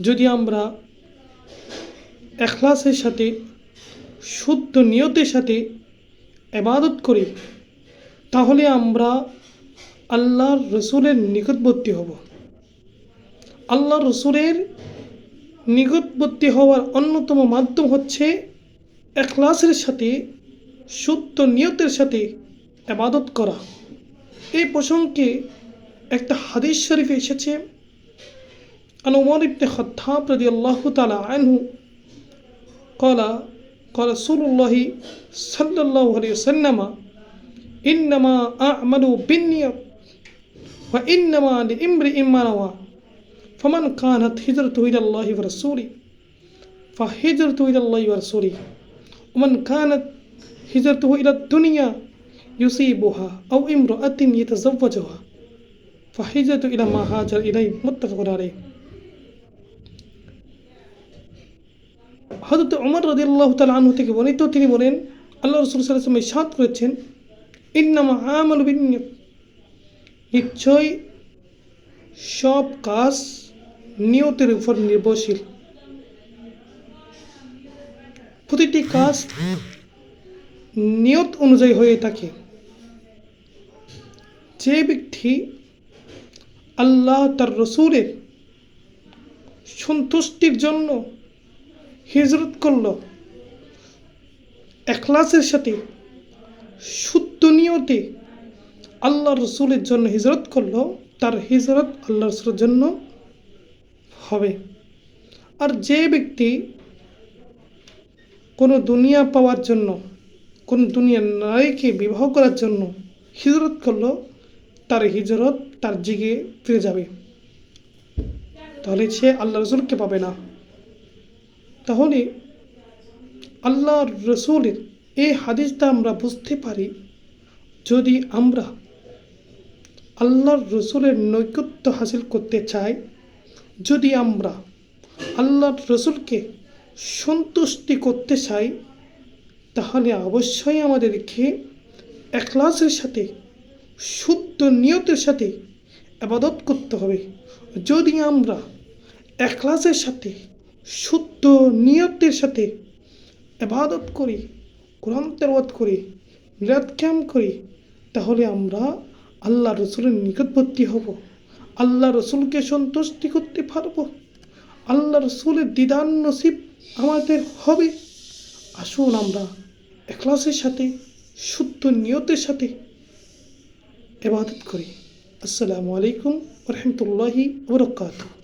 যদি আমরা এখলাসের সাথে, শুদ্ধ নিয়তের সাথে এবাদত করি, তাহলে আমরা আল্লাহর রসুলের নিকটবর্তী হব। আল্লাহ রসুলের নিকটবর্তী হওয়ার অন্যতম মাধ্যম হচ্ছে এখলাসের সাথে, শুদ্ধ নিয়তের সাথে এবাদত করা। এই প্রসঙ্গে একটা হাদিস শরীফে এসেছে عن عمر بن الخطاب رضي الله تعالى عنه قال قال رسول الله صلى الله عليه وسلم إنما أعمل بالنية وإنما لامرئ ما نوى فمن كانت هجرته إلى الله ورسوله فهجرته إلى الله ورسوله ومن كانت هجرته إلى الدنيا يصيبها أو امرأة يتزوجها فهجرته إلى ما هاجر إليه متفق عليه. হজরত উমর রদিয়াল্লাহ তাল আনহু থেকে বর্ণিত, তিনি বলেন আল্লাহ রসুল সাল্লাম সাত করেছেন, ইন্নামা আমল বিনিয়ত নিশ্চয় সব কাজ নিয়তের উপর নির্ভরশীল। প্রতিটি কাজ নিয়ত অনুযায়ী হয়ে থাকে। যে ব্যক্তি আল্লাহ তার রসুরের সন্তুষ্টির জন্য হিজরত করল। এখলাসের সাথে, শুদ্ধ নিয়তে আল্লাহ রসুলের জন্য হিজরত করল, তার হিজরত আল্লাহ রসুলের জন্য হবে। আর যে ব্যক্তি কোনো দুনিয়া পাওয়ার জন্য, কোন দুনিয়ার নারীকে বিবাহ করার জন্য হিজরত করল, তার হিজরত তার জিগে ফিরে যাবে। তাহলে সে আল্লাহ রসুলকে পাবে না। তাহলে আল্লাহর রসুলের এই হাদিসটা আমরা বুঝতে পারি যদি আমরা আল্লাহর রসুলের নৈকত্য হাসিল করতে চাই, যদি আমরা আল্লাহর রসুলকে সন্তুষ্টি করতে চাই, তাহলে অবশ্যই আমাদেরকে একলাসের সাথে, শুদ্ধ নিয়তের সাথে আবাদত করতে হবে। যদি আমরা একলাসের সাথে শুদ্ধ নিয়তের সাথে এবাদত করি, কোরআন তেরওয়াত করি, মিলাদ ক্যাম করি, তাহলে আমরা আল্লাহ রসুলের নিকটবর্তী হব। আল্লাহ রসুলকে সন্তুষ্টি করতে পারব। আল্লাহ রসুলের দিদান নসিব আমাদের হবে। আসুন আমরা এখলাসের সাথে, শুদ্ধ নিয়তের সাথে এবাদত করি। আসসালামু আলাইকুম রহমতুল্লাহি বরকাতুহ।